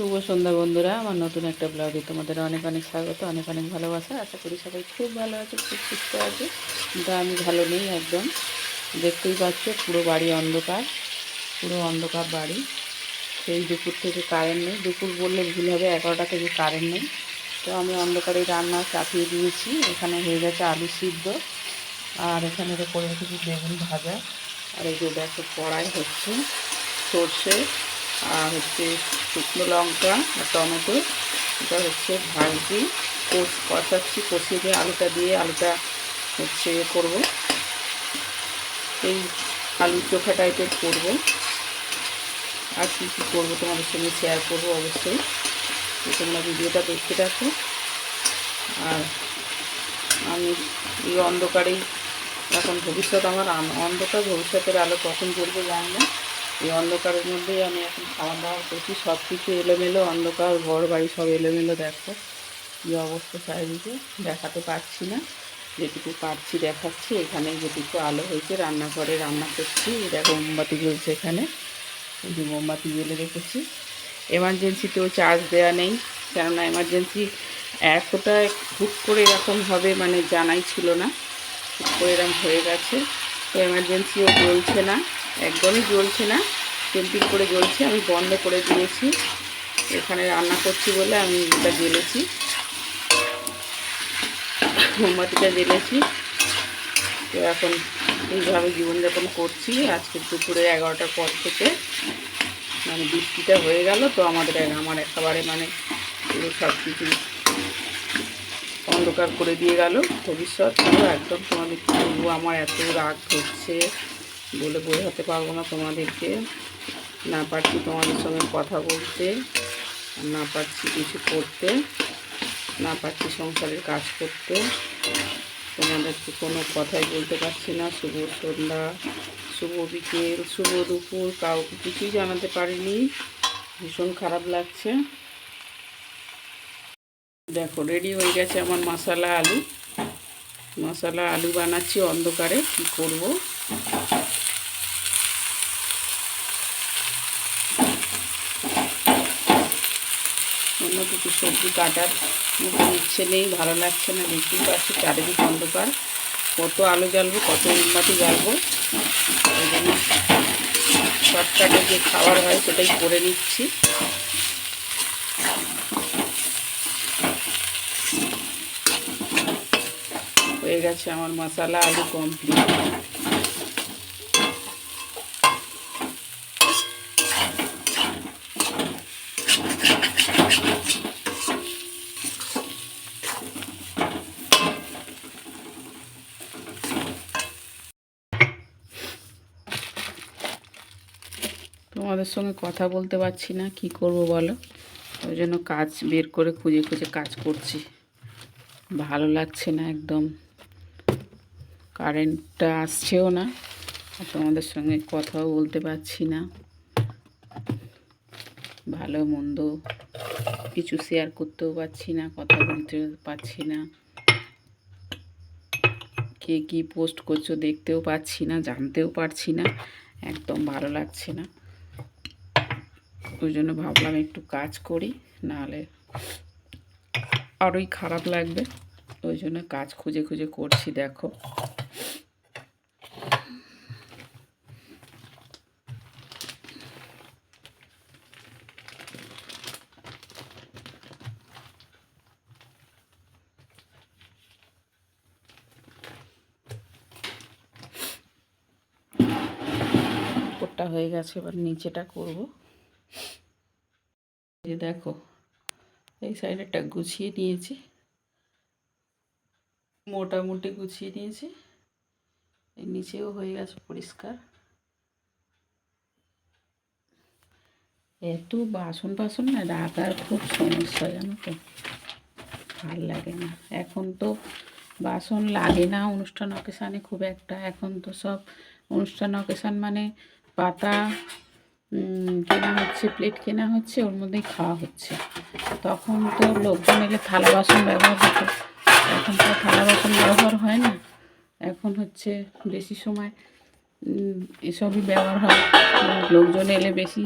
শুভ সন্ধ্যা বন্ধুরা। আমার নতুন একটা ব্লগে তোমাদের অনেক অনেক স্বাগত, অনেক অনেক ভালোবাসা। আশা করি সবাই খুব ভালো আছে, খুব সুস্থ আছে। কিন্তু আমি ভালো নেই একদম। দেখতেই পাচ্ছ, পুরো বাড়ি অন্ধকার, পুরো অন্ধকার বাড়ি। সেই দুপুর থেকে কারেন্ট নেই। দুপুর বললে ভুল হবে, এগারোটা থেকে কারেন্ট নেই। তো আমি অন্ধকারে রান্না চাপিয়ে দিয়েছি। এখানে হয়ে গেছে আলু সিদ্ধ, আর এখানে তো করে রেখেছি বেগুন ভাজা। আর এই যে দেখো কড়াই হচ্ছে, সর্ষে আর হচ্ছে শুকনো লঙ্কা আর টমেটো, এটা হচ্ছে ভাজি কষ কষাচ্ছি, কষিয়ে দিয়ে আলুটা দিয়ে আলুটা হচ্ছে করব। এই আলু চোখা টাইপের করব। আর কী কী করব তোমাদের সঙ্গে শেয়ার করব অবশ্যই। তোমরা ভিডিওটা দেখতে থাকো। আর আমি এই অন্ধকারেই, এখন ভবিষ্যৎ আমার অন্ধকার ভবিষ্যতের আলো কখন জ্বলবে জানি না। এই অন্ধকারের মধ্যেই আমি এখন খাওয়া দাওয়া করছি সব কিছু এলোমেলো, অন্ধকার ঘর বাড়ি সব এলোমেলো দেখো। কী অবস্থা চারিদিকে? দেখাতে পারছি না। যেটুকু পারছি দেখাচ্ছি এখানে যেটুকু আলো হয়েছে, রান্নাঘরে রান্না করছি। দেখো, মোমবাতি জ্বলছে এখানে। মোমবাতি জ্বেলে রেখেছি। এমার্জেন্সিতেও চার্জ দেওয়া নেই, কেননা এমার্জেন্সি এতটা হুট করে এরকম হবে মানে জানাই ছিল না। হুট করে এরকম হয়ে গেছে। তো এমার্জেন্সিও জ্বলছে না। একদমই জ্বলছে না। টেম্পিং করে জ্বলছে, আমি বন্ধ করে দিয়েছি। এখানে রান্না করছি বলে আমি এটা জ্বেলেছি। মোমবাতিটা জ্বেলেছি। তো এখন এইভাবে জীবনযাপন করছি। আজকে দুপুরে এগারোটার পর থেকে মানে বৃষ্টিটা হয়ে গেল, তো আমাদের আমার একেবারে মানে পুরো সব কিছু অন্ধকার করে দিয়ে গেল। ভবিষ্যৎ একদম তোমাদের আমার এত রাগ হচ্ছে। বলে বোঝাতে পারব না তোমাদেরকে। না পারছি তোমাদের সঙ্গে কথা বলতে না পারছি কিছু করতে, না পারছি সংসারের কাজ করতে। তোমাদেরকে কোনো কথাই বলতে পারছি না। শুভ সন্ধ্যা, শুভ বিকেল, শুভ দুপুর, কাউকে কিছুই জানাতে পারিনি। ভীষণ খারাপ লাগছে। দেখো রেডি হয়ে গেছে আমার মশালা আলু। মশলা আলু বানাচ্ছি অন্ধকারে, কি করব? অন্য সবজি কাটার। ইচ্ছে নেই, ভালো লাগছে না। দেখতেই পাচ্ছি চারিদিক অন্ধকার। কত আলু জ্বালবো, কত মোমবাতি জ্বালবো। ওই জন্য শর্টকাটে যে খাবার হয় সেটাই করে নিচ্ছি। হয়ে গেছে আমার মশলা আলু কমপ্লিট তোমাদের সঙ্গে কথা বলতে পারছি না, কি করব বলো? ওই জন্য কাজ বের করে খুঁজে খুঁজে কাজ করছি। ভালো লাগছে না একদম। কারেন্টটা আসছেও না, আর তোমাদের সঙ্গে কথাও বলতে পারছি না। ভালো মন্দ কিছু শেয়ার করতেও পারছি না, কথা বলতে পারছি না। কে কী পোস্ট করছ দেখতেও পাচ্ছি না, জানতেও পারছি না, একদম ভালো লাগছে না। ওই জন্য ভাবলাম একটু কাজ করি, নাহলে আরোই খারাপ লাগবে। ওই জন্য কাজ খুঁজে খুঁজে করছি, দেখো। হয়ে গেছে, এবার নিচেটা করব। যে দেখো, এই সাইডেরটা গুছিয়ে নিয়েছি। মোটামুটি গুছিয়ে নিয়েছি। এই নিচেও হয়ে গেছে পরিষ্কার। এত বাসন টাসন না রাখার খুব সমস্যা জানো তো। ভালো লাগে না। এখন তো বাসন লাগে না অনুষ্ঠান অকেশানে খুব একটা। এখন তো সব অনুষ্ঠান অকেশান মানে পাতা কেনা হচ্ছে প্লেট কেনা হচ্ছে, ওর মধ্যেই খাওয়া হচ্ছে। তখন তো লোকজন এলে থালা বাসন ব্যবহার হতো। এখন তো থালা বাসন ব্যবহার হয় না। এখন হচ্ছে বেশি সময় এসবই ব্যবহার হয়। লোকজন এলে বেশি,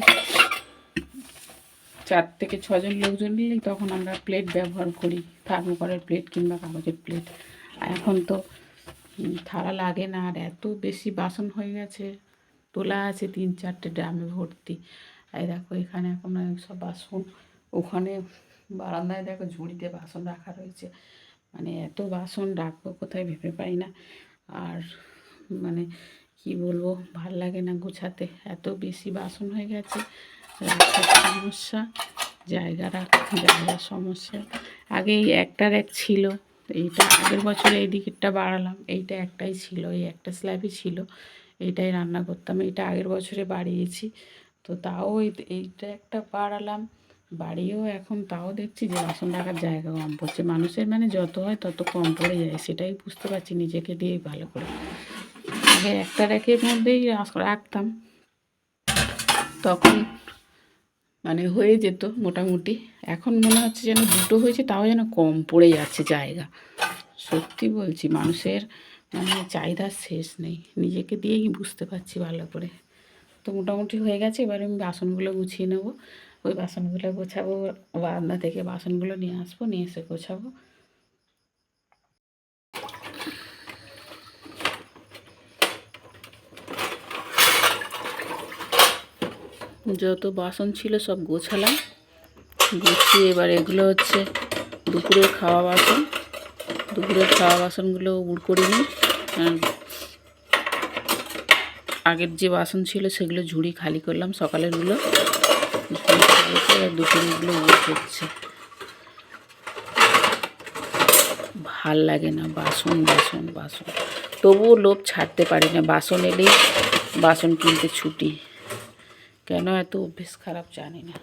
চার থেকে ছজন লোকজন নিলেই তখন আমরা প্লেট ব্যবহার করি। থার্মোকলের প্লেট কিংবা কাগজের প্লেট এখন তো থালা লাগে না, আর এত বেশি বাসন হয়ে গেছে। তোলা আছে তিন চারটে ড্রামে ভর্তি। এই দেখো, এখানে এখন সব বাসন, ওখানে বারান্দায় দেখো ঝুড়িতে বাসন রাখা রয়েছে। মানে এত বাসন রাখব কোথায় ভেবে পাই না। আর মানে কি বলব, ভালো লাগে না গোছাতে। এত বেশি বাসন হয়ে গেছে রাখার সমস্যা? জায়গা রাখা জায়গার সমস্যা। আগে এই একটার এক ছিল, এইটা আগের বছর এই দিকেরটা বাড়ালাম, এইটা একটাই ছিল, এই একটা স্ল্যাবই ছিল। এইটাই রান্না করতাম। এইটা আগের বছরে বাড়িয়েছি। তো তাও এই- এইটা একটা বাড়ালাম। বাড়িয়েও এখন তাও দেখছি যে বাসন রাখার জায়গা কম পড়ছে। মানুষের মানে যত হয় তত কম পড়ে যায়, সেটাই বুঝতে পারছি নিজেকে দিয়েই ভালো করে। আগে একটা র্যাকের মধ্যেই রাখ- রাখতাম। তখন মানে হয়ে যেত মোটামুটি। এখন মনে হচ্ছে যেন দুটো হয়েছে, তাও যেন কম পড়ে যাচ্ছে জায়গা। সত্যি বলছি, মানুষের মানে চাহিদার শেষ নেই। নিজেকে দিয়েই বুঝতে পারছি ভালো করে। তো মোটামুটি হয়ে গেছে, এবার আমি বাসনগুলো গুছিয়ে নেব। ওই বাসনগুলো গোছাবো, বারান্দা থেকে বাসনগুলো নিয়ে আসব, নিয়ে এসে গোছাবো। যত বাসন ছিল সব গোছালাম। গুছিয়ে এবার এগুলো হচ্ছে দুপুরের খাওয়া বাসন। দুপুরের খাওয়া বাসনগুলো উড় করে নিই। আগের যে বাসন ছিল সেগুলো ঝুড়ি খালি করলাম সকালেরগুলো দুপুরেরগুলো উড় করছে। ভালো লাগে না, বাসন বাসন বাসন। তবুও লোভ ছাড়তে পারি না, বাসন এলেই বাসন কিনতে ছুটি। কেন এত অভ্যেস খারাপ জানি না।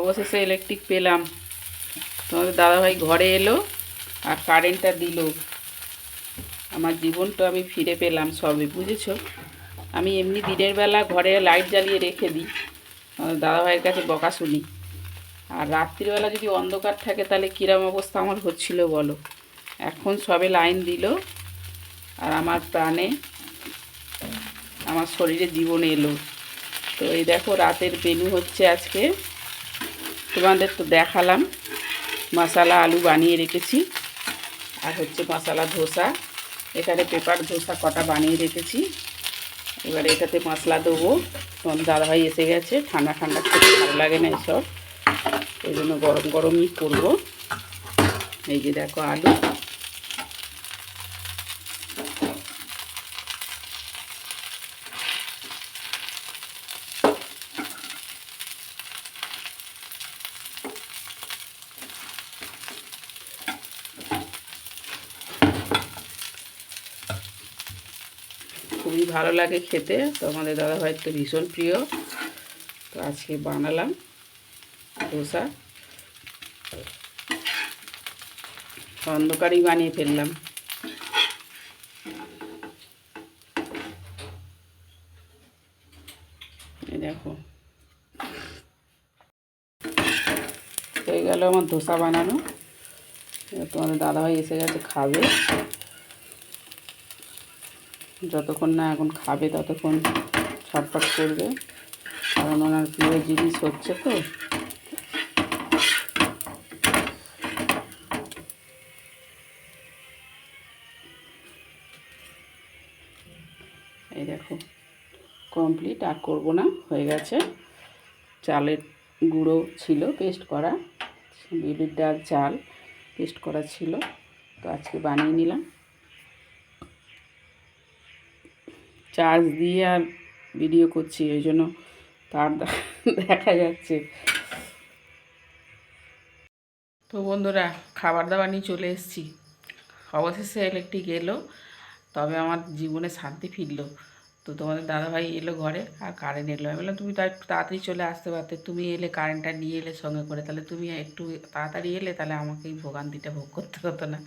অবশেষে ইলেকট্রিক পেলাম। তোমাদের দাদাভাই ঘরে এলো আর কারেন্টটা দিল। আমার জীবনটা আমি ফিরে পেলাম সবে, বুঝেছ? আমি এমনি দিনের বেলা ঘরে লাইট জ্বালিয়ে রেখে দিই। দাদাভাইয়ের কাছে বকা শুনি। আর রাত্রিবেলা যদি অন্ধকার থাকে, তাহলে কিরম অবস্থা আমার হচ্ছিল বলো? এখন সবে লাইন দিল আর আমার প্রাণে আমার শরীরে জীবন এলো। তো এই দেখো, রাতের মেনু হচ্ছে আজকে তোমাদের তো দেখালাম। মশালা, আলু বানিয়ে রেখেছি। আর হচ্ছে মশালা ধোসা। এখানে পেপার ধোসা কটা বানিয়ে রেখেছি। এবার এটাতে মশলা দেবো। তোমার দাদাভাই এসে গেছে। ঠান্ডা ঠান্ডা খেতে ভালো লাগে না এসব। ওই জন্য গরম গরমই করব। এই যে দেখো আলু। খুবই ভালো লাগে খেতে। তো আমাদের দাদাভাই তো ভীষণ প্রিয়। তো আজকে বানালাম ধোসা। অন্ধকারই বানিয়ে ফেললাম। দেখো। হয়ে গেল আমার ধোসা বানানো। তোমাদের দাদাভাই এসে গেছে খাবে। যতক্ষণ না এখন খাবে ততক্ষণ ছটফট করবে। কারণ ওনার প্রিয় জিনিস হচ্ছে তো। এই দেখো কমপ্লিট আর করব না, হয়ে গেছে। চালের গুঁড়ো ছিল পেস্ট করা। বিউলির ডাল, চাল পেস্ট করা ছিল। তো আজকে বানিয়ে নিলাম। চার্জ দিয়ে আর ভিডিও করছি ওই জন্য তার দেখা যাচ্ছে। তো বন্ধুরা খাবার দাবার নিয়ে চলে এসেছি। অবশেষে ইলেকট্রিক এলো, তবে আমার জীবনে শান্তি ফিরলো। তো তোমাদের দাদাভাই এলো ঘরে, আর কারেন্ট এলো। আমি বললাম, তুমি তো একটু তাড়াতাড়ি চলে আসতে পারতে। তুমি এলে কারেন্টটা নিয়ে এলে সঙ্গে করে। তাহলে তুমি একটু তাড়াতাড়ি এলে, তাহলে আমাকেই ভোগান্তিটা ভোগ করতে হতো না।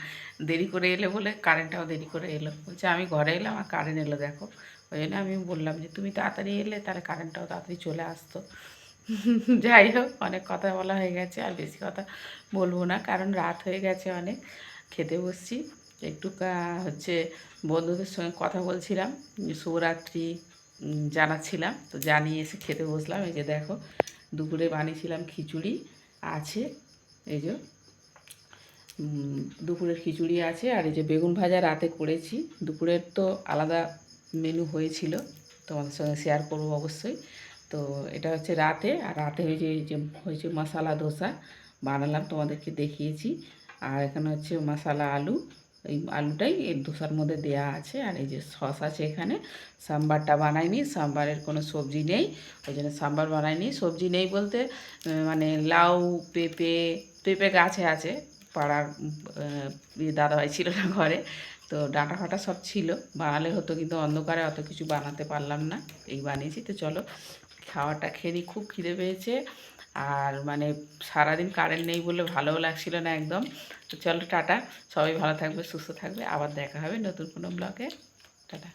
দেরি করে এলে বলে কারেন্টটাও দেরি করে এলো। বলছে, আমি ঘরে এলাম, আর কারেন্ট এলো, দেখো। ওই জন্য আমি বললাম যে, তুমি তাড়াতাড়ি এলে তাহলে কারেন্টটাও তাড়াতাড়ি চলে আসতো। যাই হোক, অনেক কথা বলা হয়ে গেছে, আর বেশি কথা বলব না, কারণ রাত হয়ে গেছে অনেক। খেতে বসছি, একটু হচ্ছে বন্ধুদের সঙ্গে কথা বলছিলাম, শুভরাত্রি জানাচ্ছিলাম, তো জানিয়ে এসে খেতে বসলাম। এই যে দেখো, দুপুরে বানিয়েছিলাম খিচুড়ি আছে, এই যে দুপুরের খিচুড়ি আছে, আর এই যে বেগুন ভাজা রাতে করেছি। দুপুরের তো আলাদা মেনু হয়েছিল, তোমাদের সঙ্গে শেয়ার করব অবশ্যই। তো এটা হচ্ছে রাতে, আর রাতে হয়েছে যে হয়েছে মশালা ধোসা, বানালাম, তোমাদেরকে দেখিয়েছি। আর এখানে হচ্ছে মশালা আলু, এই আলুটাই এই ধোসার মধ্যে দেয়া আছে, আর এই যে সস আছে এখানে। সাম্বারটা বানাইনি, সাম্বারের কোনো সবজি নেই, ওই জন্য সাম্বার বানাইনি। সবজি নেই বলতে মানে লাউ, পেঁপে পেঁপে গাছে আছে পাড়ার দাদাভাই ছিল না ঘরে। তো ডাঁটা ফাটা সব ছিল। বানালে হতো কিন্তু অন্ধকারে, অত কিছু বানাতে পারলাম না। এই বানিয়েছি। তো চলো, খাওয়াটা খেয়ে খুব খিদে পেয়েছে। আর মানে সারাদিন কারেন্ট নেই বলে ভালোও লাগছিল না একদম। তো চলো, টাটা। সবাই ভালো থাকবে, সুস্থ থাকবে। আবার দেখা হবে নতুন কোনো ব্লগে। টাটা।